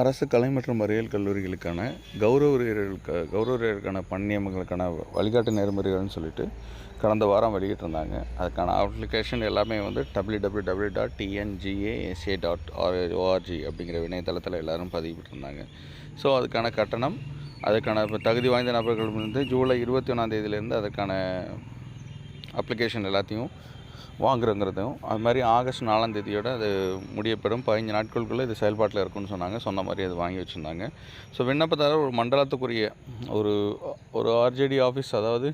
அரசு கலை மற்றும் அறிவியல் கல்லூரிகளுக்கான கௌரவ உரியர்களுக்கு கௌரவ பணி நியமனங்களுக்கான வழிகாட்டு நெறிமுறைகள்னு சொல்லிட்டு கடந்த வாரம் வெளியிட்டிருந்தாங்க. அதுக்கான அப்ளிகேஷன் எல்லாமே வந்து W W W dot TNGASA dot ORG அப்படிங்கிற இணையதளத்தில் எல்லோரும் பதிவிட்டிருந்தாங்க. ஸோ அதுக்கான கட்டணம் அதுக்கான இப்போ தகுதி வாய்ந்த நபர்கள் வந்து ஜூலை இருபத்தி ஒன்றாந்தேதியிலேருந்து அதுக்கான அப்ளிகேஷன் எல்லாத்தையும் வாங்குறோங்கிறதையும் அது மாதிரி ஆகஸ்ட் நாலாம் தேதியோட அது முடியப்படும் பதினஞ்சு நாட்களுக்குள்ளே இது செயல்பாட்டில் இருக்கும்னு சொன்னாங்க. சொன்ன மாதிரி அது வாங்கி வச்சுருந்தாங்க. ஸோ விண்ணப்பதாரர் ஒரு மண்டலத்துக்குரிய ஒரு ஒரு ஆர்ஜேடி ஆஃபீஸ் அதாவது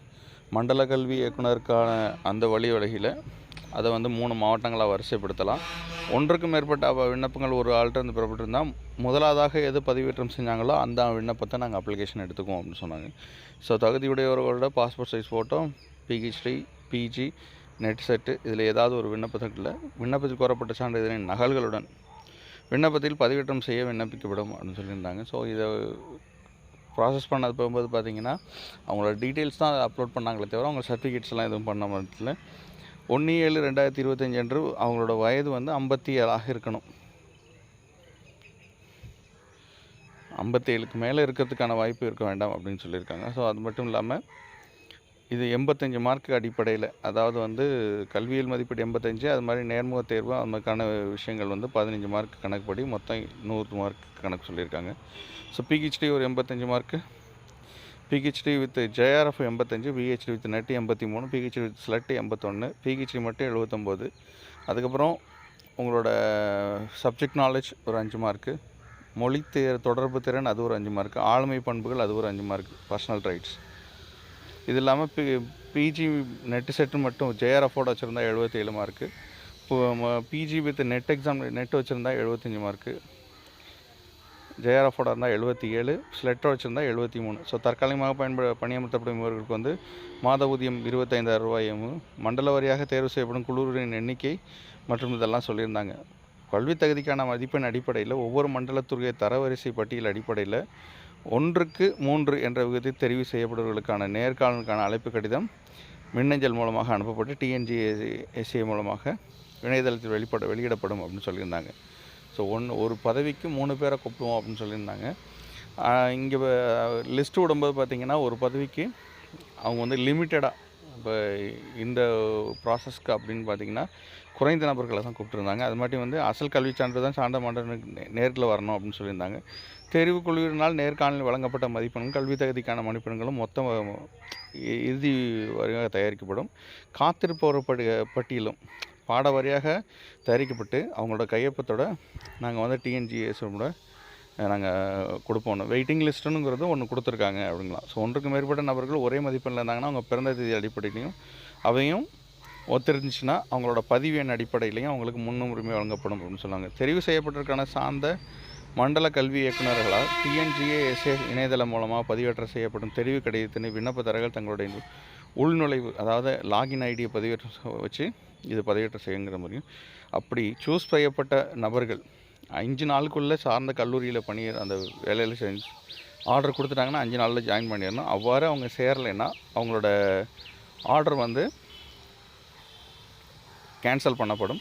மண்டல கல்வி இயக்குனருக்கான அந்த வழி வழியில் அதை வந்து மூணு மாவட்டங்களாக வரிசைப்படுத்தலாம். ஒன்றுக்கு மேற்பட்ட விண்ணப்பங்கள் ஒரு ஆள்கிட்ட இருந்து பெறப்பட்டிருந்தால் முதலாவதாக எது பதிவேற்றம் செஞ்சாங்களோ அந்த விண்ணப்பத்தை நாங்கள் அப்ளிகேஷன் எடுத்துக்குவோம் அப்படின்னு சொன்னாங்க. So தகுதியுடையவர்களோட passport size photo PhD PG NET SET இதில் ஏதாவது ஒரு விண்ணப்பத்தில் விண்ணப்பத்தில் கோரப்பட்ட சான்றிதழின் நகல்களுடன் விண்ணப்பத்தில் பதிவேற்றம் செய்ய விண்ணப்பிக்கப்படும் அப்படின்னு சொல்லியிருந்தாங்க. ஸோ இதை ப்ராசஸ் பண்ணது போகும்போது பார்த்தீங்கன்னா அவங்களோட டீட்டெயில்ஸ் தான் அப்லோட் பண்ணாங்களே தவிர அவங்க சர்டிஃபிகேட்ஸ்லாம் எதுவும் பண்ண மாதிரி ஒன்று ஏழு ரெண்டாயிரத்தி இருபத்தஞ்சு அன்று அவங்களோட வயது வந்து ஐம்பத்தி ஏழாக இருக்கணும். ஐம்பத்தி ஏழுக்கு மேலே இருக்கிறதுக்கான வாய்ப்பு இருக்க வேண்டாம் அப்படின்னு சொல்லியிருக்காங்க. ஸோ அது மட்டும் இல்லாமல் இது எண்பத்தஞ்சு மார்க்கு அடிப்படையில். அதாவது வந்து கல்வியல் மதிப்பீடு எண்பத்தஞ்சு அது மாதிரி நேர்முக தேர்வு அது மாதிரிக்கான விஷயங்கள் வந்து பதினஞ்சு மார்க் கணக்குப்படி மொத்தம் நூறு மார்க் கணக்கு சொல்லியிருக்காங்க. ஸோ பிஹெச்டி ஒரு எண்பத்தஞ்சு மார்க்கு பிஹெச்டி வித் ஜேஆர்எஃப் எண்பத்தஞ்சு பிஹெச்டி வித் நெட் எண்பத்தி மூணு பிஹெச்டி வித் ஸ்லட்டு எண்பத்தொன்று பிஹெச்டி மட்டும் எழுபத்தொம்போது அதுக்கப்புறம் உங்களோட சப்ஜெக்ட் நாலேஜ் ஒரு அஞ்சு மார்க்கு மொழி தேர் தொடர்பு திறன் அது ஒரு அஞ்சு மார்க்கு ஆளுமை பண்புகள் அது ஒரு அஞ்சு மார்க் பர்சனல் ரைட்ஸ் இது இல்லாமல் பி பிஜி நெட்டு செட்டு மட்டும் ஜேஆர்எஃபோட வச்சுருந்தா எழுபத்தி ஏழு mark PG with NET exam NET வச்சுருந்தா எழுபத்தஞ்சி மார்க்கு ஜேஆர்எஃபோட இருந்தால் எழுபத்தி ஏழு ஸ்லெட்டர் வச்சுருந்தா எழுபத்தி மூணு ஸோ தற்காலிகமாக பயன்பட பணியமர்த்தப்படும் இவர்களுக்கு வந்து மாத ஊதியம் இருபத்தைந்தாயிரம் ரூபாயும் மண்டல வாரியாக தேர்வு செய்யப்படும் குழுவின் எண்ணிக்கை மற்றும் இதெல்லாம் சொல்லியிருந்தாங்க. கல்வி தகுதிக்கான மதிப்பெண் அடிப்படையில் ஒவ்வொரு மண்டலத்துறைய தரவரிசை பட்டியல் அடிப்படையில் ஒன்றுக்கு மூன்று என்ற விகிதத்தில் தெரிவு செய்யப்படுவர்களுக்கான நேர்காணலுக்கான அழைப்பு கடிதம் மின்னஞ்சல் மூலமாக அனுப்பப்பட்டு டிஎன்ஜிஎஸ்ஏ மூலமாக இணையதளத்தில் வெளிப்பட வெளியிடப்படும் அப்படின்னு சொல்லியிருந்தாங்க. ஸோ ஒன்று ஒரு பதவிக்கு மூணு பேரை கூப்பிடுவோம் அப்படின்னு சொல்லியிருந்தாங்க. இங்கே லிஸ்ட்டு விடும்போது பார்த்திங்கன்னா ஒரு பதவிக்கு அவங்க வந்து லிமிட்டடாக இப்போ இந்த ப்ராசஸ்க்கு அப்படின்னு பார்த்தீங்கன்னா குறைந்த நபர்களை தான் கூப்பிட்டுருந்தாங்க. அது மாதிரி வந்து அசல் கல்வி சான்று தான் சார்ந்த மண்டலனுக்கு நேரில் வரணும் அப்படின்னு சொல்லியிருந்தாங்க. தெரிவு குழுவினால் நேர்காணலில் வழங்கப்பட்ட மதிப்பெண்கள் கல்வி தகுதிக்கான மதிப்பெண்களும் மொத்தம் இறுதி வரையாக தயாரிக்கப்படும். காத்திருப்பவர் படி பட்டியலும் பாட வாரியாக தயாரிக்கப்பட்டு அவங்களோட கையொப்பத்தோட நாங்கள் வந்து டிஎன்ஜிஎஸோட நாங்கள் கொடுப்போம். வெயிட்டிங் லிஸ்ட்டுங்கிறது ஒன்று கொடுத்துருக்காங்க அப்படிங்களா ஸோ ஒன்றுக்கு மேற்பட்ட நபர்கள் ஒரே மதிப்பெண்ணில் இருந்தாங்கன்னா அவங்க பிறந்த தேதி அடிப்படையிலையும் அவையும் ஒத்திருந்துச்சுன்னா அவங்களோட பதிவு எண் அடிப்படையிலையும் அவங்களுக்கு முன்னுரிமை வழங்கப்படும் அப்படின்னு சொன்னாங்க. தெரிவு செய்யப்பட்டிருக்கான சார்ந்த மண்டல கல்வி இயக்குநர்களால் டிஎன்ஜிஏஎஸ்ஏ இணையதளம் மூலமாக பதிவேற்றம் செய்யப்படும் தெரிவு கடிதத்தினை விண்ணப்பதாரர்கள் தங்களுடைய உள்நுழைவு அதாவது லாகின் ஐடியை பதிவேற்றம் வச்சு இது பதிவேற்றம் செய்யுங்கிற மாதிரியும் அப்படி சூஸ் செய்யப்பட்ட நபர்கள் அஞ்சு நாளுக்குள்ளே சார்ந்த கல்லூரியில் பணி அந்த வேலையில் செஞ்சு ஆர்டர் கொடுத்துட்டாங்கன்னா அஞ்சு நாளில் ஜாயின் பண்ணிடணும். அவ்வாறு அவங்க சேரலைன்னா அவங்களோட ஆர்டர் வந்து கேன்சல் பண்ணப்படும்.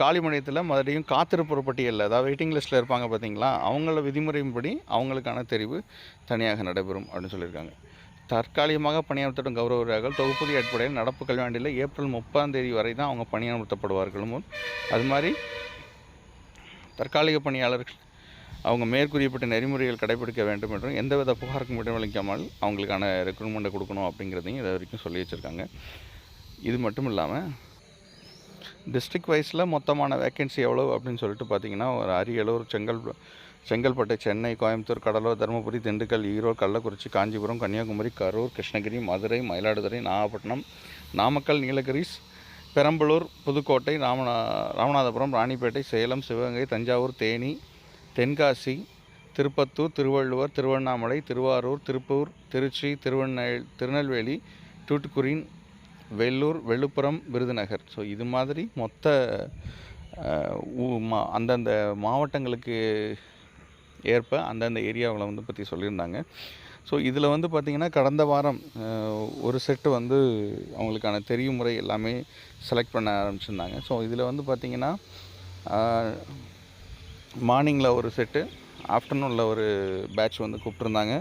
காலி மணியத்தில் மறுபடியும் காத்திருப்பு பட்டியலில் அதாவது வெயிட்டிங் லிஸ்ட்டில் இருப்பாங்க பார்த்தீங்களா அவங்கள விதிமுறையின்படி அவங்களுக்கான தெரிவு தனியாக நடைபெறும் அப்படின்னு சொல்லியிருக்காங்க. தற்காலிகமாக பணியமர்த்தப்படும் கௌரவர்கள் தொகுப்பதி அடிப்படையில் நடப்பு கல்வியாண்டில் ஏப்ரல் முப்பதாம் தேதி வரை தான் அவங்க பணியமர்த்தப்படுவார்களும் அது மாதிரி தற்காலிக பணியாளர்கள். அவங்க மேற்கூறியப்பட்ட நெறிமுறைகள் கடைபிடிக்க வேண்டும் என்றும் எந்தவித புகாருக்கும் இடமளிக்காமல் அவங்களுக்கான ரெக்ரூட்மெண்ட்டை கொடுக்கணும் அப்படிங்கிறதையும் இதை வரைக்கும் சொல்லி வச்சுருக்காங்க. இது மட்டும் இல்லாமல் டிஸ்ட்ரிக்ட் வைஸில் மொத்தமான வேக்கன்சி எவ்வளோ அப்படின்னு சொல்லிட்டு பார்த்தீங்கன்னா ஒரு அரியலூர் செங்கல் செங்கல்பட்டு சென்னை கோயம்புத்தூர் கடலூர் தருமபுரி திண்டுக்கல் ஈரோடு கள்ளக்குறிச்சி காஞ்சிபுரம் கன்னியாகுமரி கரூர் கிருஷ்ணகிரி மதுரை மயிலாடுதுறை நாகப்பட்டினம் நாமக்கல் நீலகிரிஸ் பெரம்பலூர் புதுக்கோட்டை ராமநா ராமநாதபுரம் ராணிப்பேட்டை சேலம் சிவகங்கை தஞ்சாவூர் தேனி தென்காசி திருப்பத்தூர் திருவள்ளுவர் திருவண்ணாமலை திருவாரூர் திருப்பூர் திருச்சி திருவண்ண திருநெல்வேலி தூட்டுக்குரின் வெள்ளூர் விழுப்புரம் விருதுநகர். ஸோ இது மாதிரி மொத்த அந்தந்த மாவட்டங்களுக்கு ஏற்ப அந்தந்த ஏரியாவில் வந்து பற்றி சொல்லியிருந்தாங்க. ஸோ இதில் வந்து பார்த்திங்கன்னா கடந்த வாரம் ஒரு செட்டு வந்து அவங்களுக்கான தெரியும் முறை எல்லாமே செலக்ட் பண்ண ஆரம்பிச்சிருந்தாங்க. ஸோ இதில் வந்து பார்த்திங்கன்னா மார்னிங்கில் ஒரு செட்டு ஆஃப்டர்நூனில் ஒரு பேட்ச் வந்து கூப்பிட்ருந்தாங்க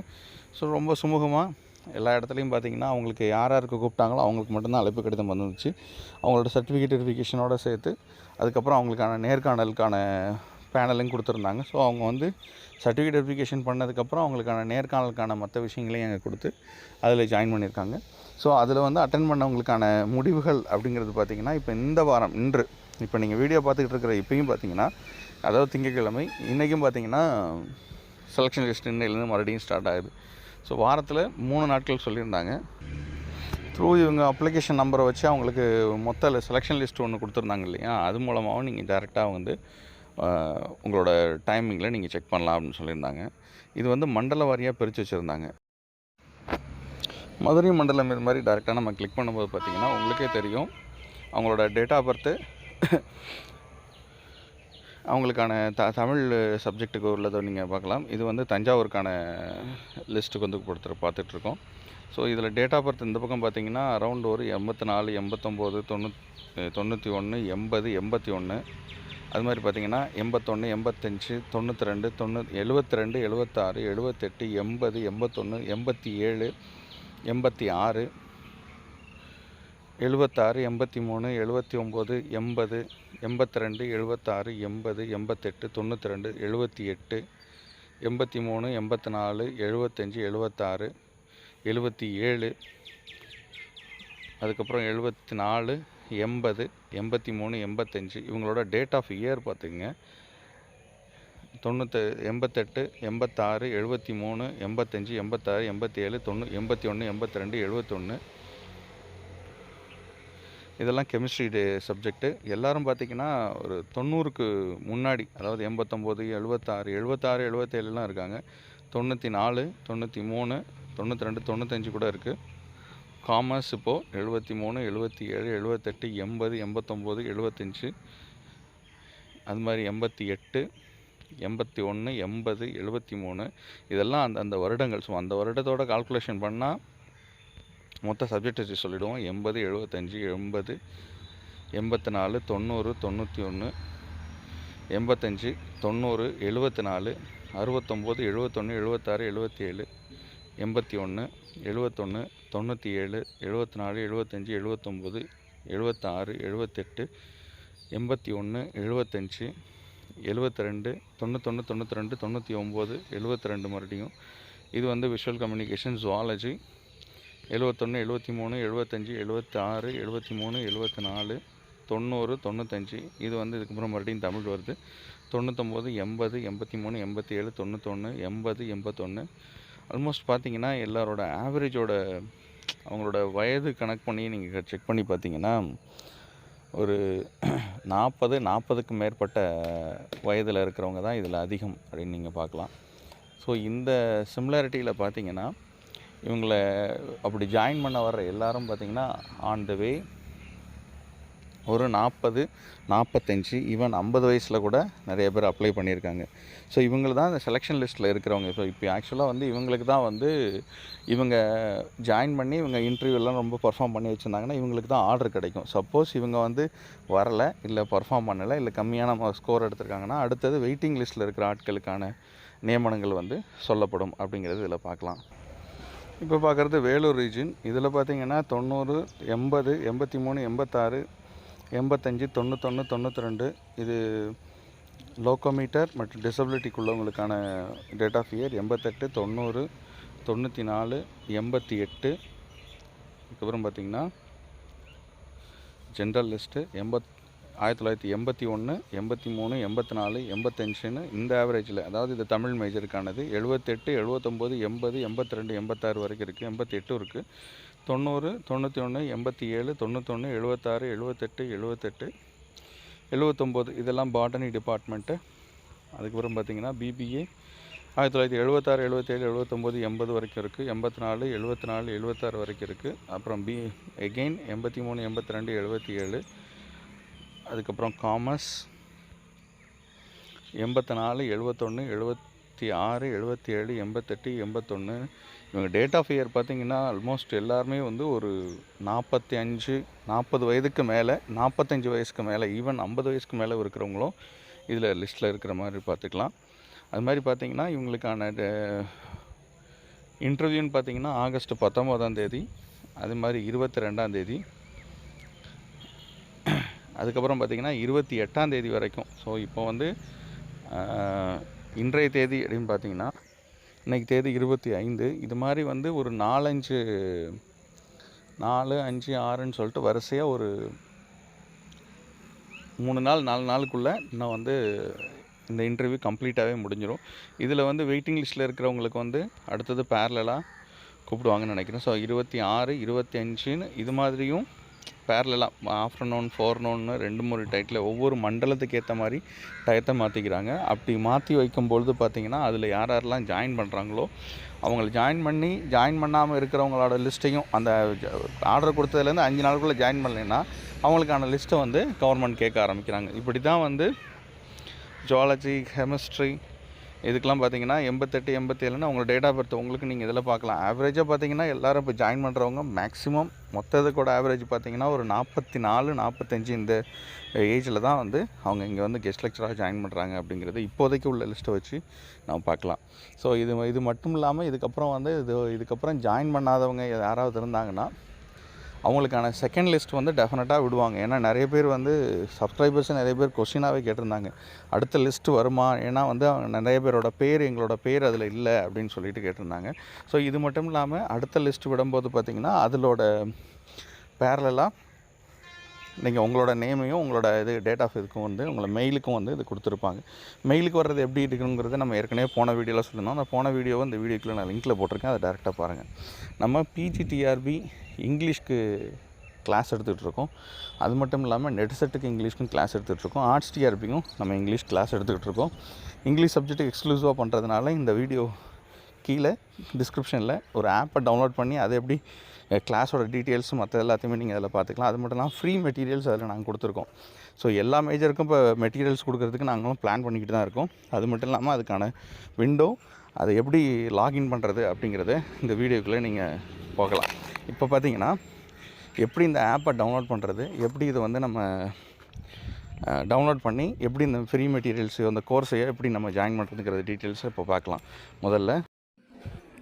ஸோ ரொம்ப சுமூகமாக எல்லா இடத்துலையும் பார்த்திங்கன்னா அவங்களுக்கு யார் யாருக்கு கூப்பிட்டாங்களோ அவங்களுக்கு மட்டும்தான் அழைப்பு கடிதம் வந்துருந்துச்சு அவங்களோட சர்டிஃபிகேட் வெரிஃபிகேஷனோடு சேர்த்து அதுக்கப்புறம் அவங்களுக்கான நேர்காணலுக்கான பேனலையும் கொடுத்துருந்தாங்க. ஸோ அவங்க வந்து சர்டிஃபிகேட் வெரிஃபிகேஷன் பண்ணதுக்கப்புறம் அவங்களுக்கான நேர்காணலுக்கான மற்ற விஷயங்களையும் அங்கே கொடுத்து அதில் ஜாயின் பண்ணியிருக்காங்க. ஸோ அதில் வந்து அட்டன் பண்ணவங்களுக்கான முடிவுகள் அப்படிங்கிறது பார்த்திங்கன்னா இப்போ இந்த வாரம் இன்று. இப்போ நீங்கள் வீடியோ பார்த்துக்கிட்டு இருக்கிற இப்பயும் பார்த்தீங்கன்னா அதாவது திங்கட்கிழமை இன்றைக்கும் பார்த்தீங்கன்னா செலெக்ஷன் லிஸ்ட் இன்னையிலேருந்து மறுபடியும் ஸ்டார்ட் ஆகுது. ஸோ வாரத்தில் மூணு நாட்கள் சொல்லியிருந்தாங்க. த்ரூ இவங்க அப்ளிகேஷன் நம்பரை வச்சு அவங்களுக்கு மொத்த செலெக்ஷன் லிஸ்ட் ஒன்று கொடுத்துருந்தாங்க இல்லையா? அது மூலமாகவும் நீங்கள் டேரெக்டாக வந்து உங்களோட டைமிங்கில் நீங்கள் செக் பண்ணலாம் அப்படின்னு சொல்லியிருந்தாங்க. இது வந்து மண்டல வாரியாக பிரித்து வச்சுருந்தாங்க. மதுரை மண்டலம் இது மாதிரி டேரெக்டாக நம்ம கிளிக் பண்ணும்போது பார்த்திங்கன்னா உங்களுக்கே தெரியும். அவங்களோட டேட் ஆஃப் பர்த்து அவங்களுக்கான த தமிழ் சப்ஜெக்ட்டுக்கு உள்ளதை நீங்கள் பார்க்கலாம். இது வந்து தஞ்சாவூருக்கான லிஸ்ட்டுக்கு வந்து கொடுத்துரு பார்த்துட்ருக்கோம் ஸோ இதில் டேட் ஆஃப் பர்த் இந்த பக்கம் பார்த்தீங்கன்னா அரௌண்ட் ஒரு எண்பத்தி நாலு எண்பத்தொம்போது தொண்ணூத் தொண்ணூற்றி ஒன்று எண்பது எண்பத்தி ஒன்று அது மாதிரி பார்த்தீங்கன்னா எண்பத்தொன்று எண்பத்தஞ்சு தொண்ணூற்றி ரெண்டு தொண்ணூ எழுபத்தி ரெண்டு எழுபத்தாறு எழுபத்தெட்டு எண்பது எண்பத்தொன்று எண்பத்தி ஏழு எண்பத்தி ஆறு எழுபத்தாறு எண்பத்தி மூணு எழுபத்தி ஒம்பது எண்பது எண்பத்தி ரெண்டு எழுபத்தாறு எண்பது எண்பத்தெட்டு தொண்ணூற்றி ரெண்டு எழுபத்தி எட்டு எண்பத்தி மூணு எண்பத்தி நாலு எழுபத்தஞ்சி எழுபத்தாறு எழுபத்தி ஏழு அதுக்கப்புறம் எழுபத்தி நாலு எண்பது எண்பத்தி மூணு எண்பத்தஞ்சு. இவங்களோட டேட் ஆஃப் இயர் பார்த்துங்க தொண்ணூற்று எண்பத்தெட்டு எண்பத்தாறு எழுபத்தி மூணு எண்பத்தஞ்சு எண்பத்தாறு எண்பத்தி ஏழு தொண்ணூ எண்பத்தி ஒன்று எண்பத்தி ரெண்டு எழுபத்தொன்று இதெல்லாம் கெமிஸ்ட்ரி டே சப்ஜெக்ட்டு எல்லாரும் பார்த்தீங்கன்னா ஒரு தொண்ணூறுக்கு முன்னாடி அதாவது எண்பத்தொம்போது எழுபத்தாறு எழுபத்தாறு எழுபத்தேழுலாம் இருக்காங்க. தொண்ணூற்றி நாலு தொண்ணூற்றி மூணு தொண்ணூற்றி ரெண்டு தொண்ணூத்தஞ்சு கூட இருக்குது காமர்ஸ் இப்போது எழுபத்தி மூணு எழுபத்தி ஏழு எழுபத்தெட்டு எண்பது எண்பத்தொம்போது எழுபத்தஞ்சு அது மாதிரி எண்பத்தி எட்டு எண்பத்தி ஒன்று எண்பது எழுபத்தி மூணு. இதெல்லாம் அந்த அந்த வருடங்கள். ஸோ அந்த வருடத்தோட கால்குலேஷன் பண்ணால் மொத்த சப்ஜெக்ட் வச்சு சொல்லிவிடுவோம் எண்பது எழுபத்தஞ்சி எண்பது எண்பத்தி நாலு தொண்ணூறு தொண்ணூற்றி ஒன்று எண்பத்தஞ்சு தொண்ணூறு எழுபத்தி நாலு அறுபத்தொம்போது எழுபத்தொன்று எழுபத்தாறு எழுபத்தி ஏழு எண்பத்தி ஒன்று எழுபத்தொன்று தொண்ணூற்றி ஏழு எழுபத்தி நாலு எழுபத்தஞ்சி எழுபத்தொம்போது எழுபத்தாறு எழுபத்தெட்டு எண்பத்தி ஒன்று எழுபத்தஞ்சி எழுபத்தி ரெண்டு தொண்ணூத்தொன்று தொண்ணூற்றி ரெண்டு தொண்ணூற்றி ஒம்பது எழுபத்தி ரெண்டு மறுபடியும். இது வந்து விஷுவல் கம்யூனிகேஷன் ஜுவாலஜி எழுபத்தொன்று எழுபத்தி மூணு எழுபத்தஞ்சி எழுபத்தாறு எழுபத்தி மூணு எழுபத்தி நாலு தொண்ணூறு தொண்ணூத்தஞ்சு. இது வந்து இதுக்கப்புறம் மறுபடியும் தமிழ் வருது. தொண்ணூத்தொம்பது எண்பது எண்பத்தி மூணு எண்பத்தி ஏழு தொண்ணூத்தொன்று எண்பது எண்பத்தொன்று ஆல்மோஸ்ட் பார்த்தீங்கன்னா எல்லாரோட ஆவரேஜோட அவங்களோட வயது கணக்கு பண்ணி நீங்கள் செக் பண்ணி பார்த்தீங்கன்னா ஒரு நாற்பது நாற்பதுக்கு மேற்பட்ட வயதில் இருக்கிறவங்க தான் இதில் அதிகம் அப்படின்னு நீங்கள் பார்க்கலாம். ஸோ இந்த சிம்லாரிட்டியில் பார்த்தீங்கன்னா இவங்களை அப்படி ஜாயின் பண்ண வர்ற எல்லாரும் பார்த்தீங்கன்னா ஆன் த வே ஒரு நாற்பது நாற்பத்தஞ்சு ஈவன் ஐம்பது வயசில் கூட நிறைய பேர் அப்ளை பண்ணியிருக்காங்க. ஸோ இவங்க தான் அந்த செலெக்ஷன் லிஸ்ட்டில் இருக்கிறவங்க. ஸோ இப்போ ஆக்சுவலாக வந்து இவங்களுக்கு தான் வந்து இவங்க ஜாயின் பண்ணி இவங்க இன்டர்வியூலாம் ரொம்ப பர்ஃபார்ம் பண்ணி வச்சுருந்தாங்கன்னா இவங்களுக்கு தான் ஆர்டர் கிடைக்கும். சப்போஸ் இவங்க வந்து வரலை இல்லை பர்ஃபார்ம் பண்ணலை இல்லை கம்மியான ஸ்கோர் எடுத்திருக்காங்கன்னா அடுத்தது வெயிட்டிங் லிஸ்ட்டில் இருக்கிற ஆட்களுக்கான நியமனங்கள் வந்து சொல்லப்படும் அப்படிங்கிறது இதில் பார்க்கலாம். இப்போ பார்க்குறது வேலூர் ரீஜன் இதில் பார்த்தீங்கன்னா தொண்ணூறு எண்பது எண்பத்தி மூணு எண்பத்தாறு எண்பத்தஞ்சு தொண்ணூத்தொன்று தொண்ணூற்றி ரெண்டு இது லோக்கோமீட்டர் மற்றும் டிசபிலிட்டிக்கு உள்ளவங்களுக்கான டேட் ஆஃப் இயர் எண்பத்தெட்டு தொண்ணூறு தொண்ணூற்றி நாலு எண்பத்தி எட்டு அதுக்கப்புறம் பார்த்தீங்கன்னா ஜென்ரல் லிஸ்ட்டு எண்பத் ஆயிரத்தி தொள்ளாயிரத்தி எண்பத்தி ஒன்று எண்பத்தி மூணு எண்பத்தி நாலு எண்பத்தஞ்சுன்னு இந்த ஆவரேஜில் அதாவது இது தமிழ் மேஜருக்கானது எழுபத்தெட்டு எழுபத்தொம்போது எண்பது எண்பத்தி ரெண்டு எண்பத்தாறு வரைக்கும் இருக்குது எண்பத்தி எட்டும் இருக்குது தொண்ணூறு தொண்ணூற்றி ஒன்று எண்பத்தி ஏழு தொண்ணூத்தொன்று எழுபத்தாறு எழுபத்தெட்டு எழுபத்தெட்டு எழுபத்தொம்போது இதெல்லாம் பாட்டனி டிபார்ட்மெண்ட்டு. அதுக்கப்புறம் பார்த்தீங்கன்னா பிபிஏ ஆயிரத்தி தொள்ளாயிரத்தி எழுபத்தாறு எழுபத்தேழு எழுபத்தொம்போது எண்பது வரைக்கும் இருக்குது எண்பத்தி நாலு எழுபத்தி நாலு எழுபத்தாறு வரைக்கும் இருக்குது அப்புறம் பி எகெயின் எண்பத்தி மூணு எண்பத்தி ரெண்டு எழுபத்தி ஏழு அதுக்கப்புறம் காமர்ஸ் எண்பத்தி நாலு எழுபத்தொன்று எழுபத்தி ஆறு எழுபத்தி ஏழு எண்பத்தெட்டு எண்பத்தொன்று இவங்க டேட் ஆஃப் இயர் பார்த்தீங்கன்னா ஆல்மோஸ்ட் எல்லாருமே வந்து ஒரு நாற்பத்தி அஞ்சு நாற்பது வயதுக்கு மேலே நாற்பத்தஞ்சு வயசுக்கு மேலே ஈவன் ஐம்பது வயசுக்கு மேலே இருக்கிறவங்களும் இதில் லிஸ்ட்டில் இருக்கிற மாதிரி பார்த்துக்கலாம். அது மாதிரி பார்த்தீங்கன்னா இவங்களுக்கான இன்டர்வியூன்னு பார்த்தீங்கன்னா ஆகஸ்ட் பத்தொம்போதாம் தேதி அது மாதிரி இருபத்தி ரெண்டாம் தேதி. அதுக்கப்புறம் பார்த்தீங்கன்னா இருபத்தி எட்டாம் தேதி வரைக்கும். ஸோ இப்போ வந்து இன்றைய தேதி அப்படின்னு பார்த்தீங்கன்னா இன்னைக்கு தேதி இருபத்தி ஐந்து. இது மாதிரி வந்து ஒரு நாலஞ்சு நாலு அஞ்சு ஆறுன்னு சொல்லிட்டு வரிசையாக ஒரு மூணு நாள் நாலு நாளுக்குள்ளே இன்னும் வந்து இந்த இன்டர்வியூ கம்ப்ளீட்டாகவே முடிஞ்சிடும் இதில் வந்து வெயிட்டிங் லிஸ்ட்டில் இருக்கிறவங்களுக்கு வந்து அடுத்தது பேரலாக கூப்பிடுவாங்கன்னு நினைக்கிறேன். ஸோ இருபத்தி ஆறு இருபத்தி அஞ்சுன்னு இது மாதிரியும் பேரலாம் ஆஃப்டர்நூன் ஃபோர்நூன்னு ரெண்டு மூணு டைட்டில் ஒவ்வொரு மண்டலத்துக்கு ஏற்ற மாதிரி டயத்தை மாற்றிக்கிறாங்க அப்படி மாற்றி வைக்கும்பொழுது பார்த்தீங்கன்னா அதில் யார் யாரெல்லாம் ஜாயின் பண்ணுறாங்களோ அவங்கள ஜாயின் பண்ணி ஜாயின் பண்ணாமல் இருக்கிறவங்களோட லிஸ்ட்டையும் அந்த ஆர்டர் கொடுத்ததுலேருந்து அஞ்சு நாளுக்குள்ளே ஜாயின் பண்ணலைன்னா அவங்களுக்கான லிஸ்ட்டை வந்து கவர்மெண்ட் கேட்க ஆரம்பிக்கிறாங்க. இப்படி தான் வந்து ஜுவாலஜி கெமிஸ்ட்ரி இதுக்கெலாம் பார்த்தீங்கன்னா எண்பத்தெட்டு எண்பத்தேழுன்னு உங்களோட டேட் ஆஃப் பர்த் உங்களுக்கு நீங்கள் இதில் பார்க்கலாம். ஆவரேஜாக பார்த்தீங்கன்னா எல்லோரும் இப்போ ஜாயின் பண்ணுறவங்க மேக்ஸிமம் மொத்தத்துக்கூட ஆவரேஜ் பார்த்தீங்கன்னா ஒரு நாற்பத்தி நாலு நாற்பத்தஞ்சு இந்த ஏஜில் தான் வந்து அவங்க இங்கே வந்து கெஸ்ட் லெக்சராக ஜாயின் பண்ணுறாங்க அப்படிங்கிறது இப்போதைக்கு உள்ள லிஸ்ட்டை வச்சு நம்ம பார்க்கலாம். ஸோ இது இது மட்டும் இல்லாமல் இதுக்கப்புறம் வந்து இது இதுக்கப்புறம் ஜாயின் பண்ணாதவங்க யாராவது இருந்தாங்கன்னா அவங்களுக்கான செகண்ட் லிஸ்ட் வந்து டெஃபினட்டாக விடுவாங்க. ஏன்னா நிறைய பேர் வந்து சப்ஸ்கிரைபர்ஸ் நிறைய பேர் கொஸ்டினாகவே கேட்டிருந்தாங்க. அடுத்த லிஸ்ட் வருமா? ஏன்னா வந்து அவங்க நிறைய பேரோட பேர் எங்களோட பேர் அதில் இல்லை அப்படின்னு சொல்லிட்டு கேட்டிருந்தாங்க. ஸோ இது மட்டும் இல்லாமல் அடுத்த லிஸ்ட் விடும்போது பார்த்திங்கன்னா அதிலோட பேரலாக நீங்கள் உங்களோட நேமையும் உங்களோட இது டேட் ஆஃப் இதுக்கும் வந்து உங்களை மெயிலுக்கும் வந்து இது கொடுத்துருப்பாங்க. மெயிலுக்கு வர்றது எப்படி இருக்குங்கிறத நம்ம ஏற்கனவே போன வீடியோவில் சொல்லியிருந்தோம். அந்த போன வீடியோவை இந்த வீடியோக்குள்ளே நான் லிங்க்கில் போட்டிருக்கேன். அதை டேரெக்டாக பாருங்கள் நம்ம பிஜிடிஆர்பி இங்கிலீஷ்க்கு கிளாஸ் எடுத்துகிட்ருக்கோம் அது மட்டும் இல்லாமல் நெட் செட்டுக்கு இங்கிலீஷ்க்கும் கிளாஸ் எடுத்துகிட்ருக்கோம் ஆர்ட்ஸ் டிஆர்பிக்கும் நம்ம இங்கிலீஷ் கிளாஸ் எடுத்துக்கிட்டு இருக்கோம் இங்கிலீஷ் சப்ஜெக்ட் எக்ஸ்க்ளூசிவாக பண்ணுறதுனால இந்த வீடியோ கீழே டிஸ்கிரிப்ஷனில் ஒரு ஆப்பை டவுன்லோட் பண்ணி அதை எப்படி கிளாஸோட டீட்டெயில்ஸ் மற்ற எல்லாத்தையுமே நீங்கள் அதில் பார்த்துக்கலாம். அது மட்டும் இல்லாமல் ஃப்ரீ மெட்டீரியல்ஸ் அதில் நாங்கள் கொடுத்துருக்கோம். ஸோ எல்லா மேஜருக்கும் இப்போ மெட்டீரியல்ஸ் கொடுக்குறதுக்கு நாங்களும் பிளான் பண்ணிக்கிட்டு தான் இருக்கோம். அது மட்டும் இல்லாமல் அதுக்கான விண்டோ அதை எப்படி லாகின் பண்ணுறது அப்படிங்கிறத இந்த வீடியோக்குள்ளே நீங்கள் போகலாம் இப்போ பார்த்தீங்கன்னா எப்படி இந்த ஆப்பை டவுன்லோட் பண்ணுறது எப்படி இதை வந்து நம்ம டவுன்லோட் பண்ணி எப்படி இந்த ஃப்ரீ மெட்டீரியல்ஸு அந்த கோர்ஸையை எப்படி நம்ம ஜாயின் பண்ணுறதுங்கிற டீட்டெயில்ஸை இப்போ பார்க்கலாம். முதல்ல